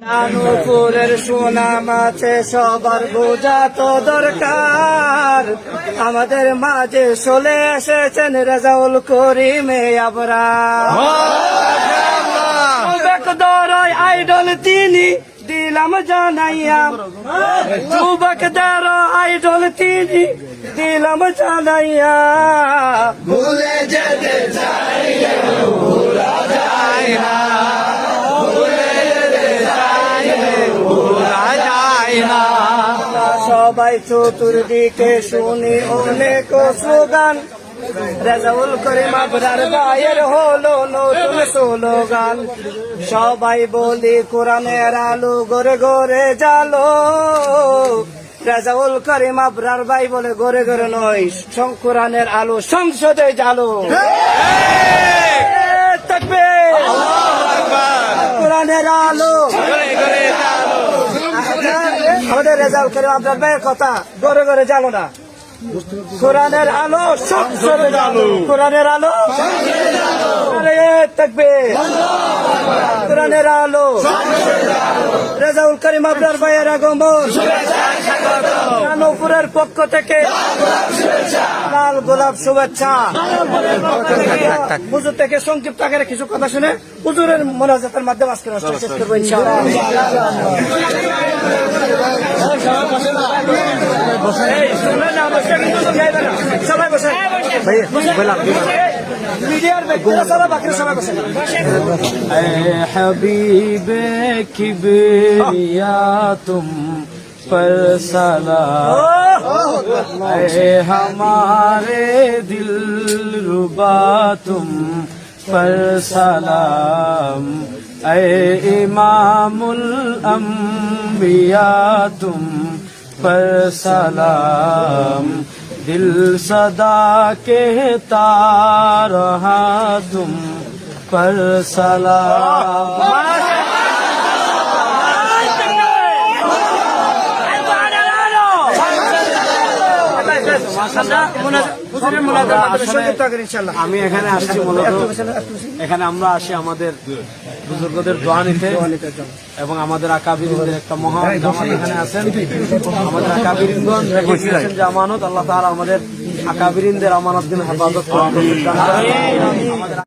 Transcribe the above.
নানুপুরের সুনাম আছে, সবার বোঝা তো দরকার। আমাদের মাঝে চলে এসেছেন রেজাউল করিমে আবরা দরয় আইডল তিনি দিলাম জানাইয়া। যুবক আইডল তিনি দিলাম জানাইয়া। ভুলে যেতে চাই। সবাই চতুর্দিকে শুনি অনেক স্লোগান। রেজাউল করিম আবরার হলো নতুন স্লোগান। সবাই বলি, কোরআনের আলু গরে গরে জালো রেজাউল করিম আবরার বলে গরে গরে নয় কোরআনের আলো সংসদে জালো থাকবে কোরআনের আলো আমাদের রেজাল্ট করে আপনার ভাইয়ের কথা। গড়ে গড়ে জানো না। কোরআনের আলো সংসদে জানো কোরআনের আলো থাকবে। কোরআনের আলো রেজাউল করিম আপনার ভাইয়ের আগমন। কানপুরের পক্ষ থেকে লাল গোলাপ শুভেচ্ছা। হুজুর থেকে সংক্ষিপ্ত আকারে কিছু কথা শুনে হুজুরের মোনাজাতের মাধ্যমে আজকে নষ্ট শেষ করব ইনশাআল্লাহ। حبیب کبریا تم پر سلام اے ہمارے دل ربا تم پر سلام اے امام الانبیاء تم پر سلام دل صدا کہتا رہا تم پر سلام আমি এখানে আসছি মূলত। এখানে আমরা আসি আমাদের বুজুর্গদের দোয়া নিতে এবং আমাদের আকাবিরিন্দের একটা মহান এখানে আছেন। আমাদের আকাবিরিন্দন আমানত, আল্লাহ তারা আমাদের আকাবিরিনদের আমানত দিন হেফাজত করুন।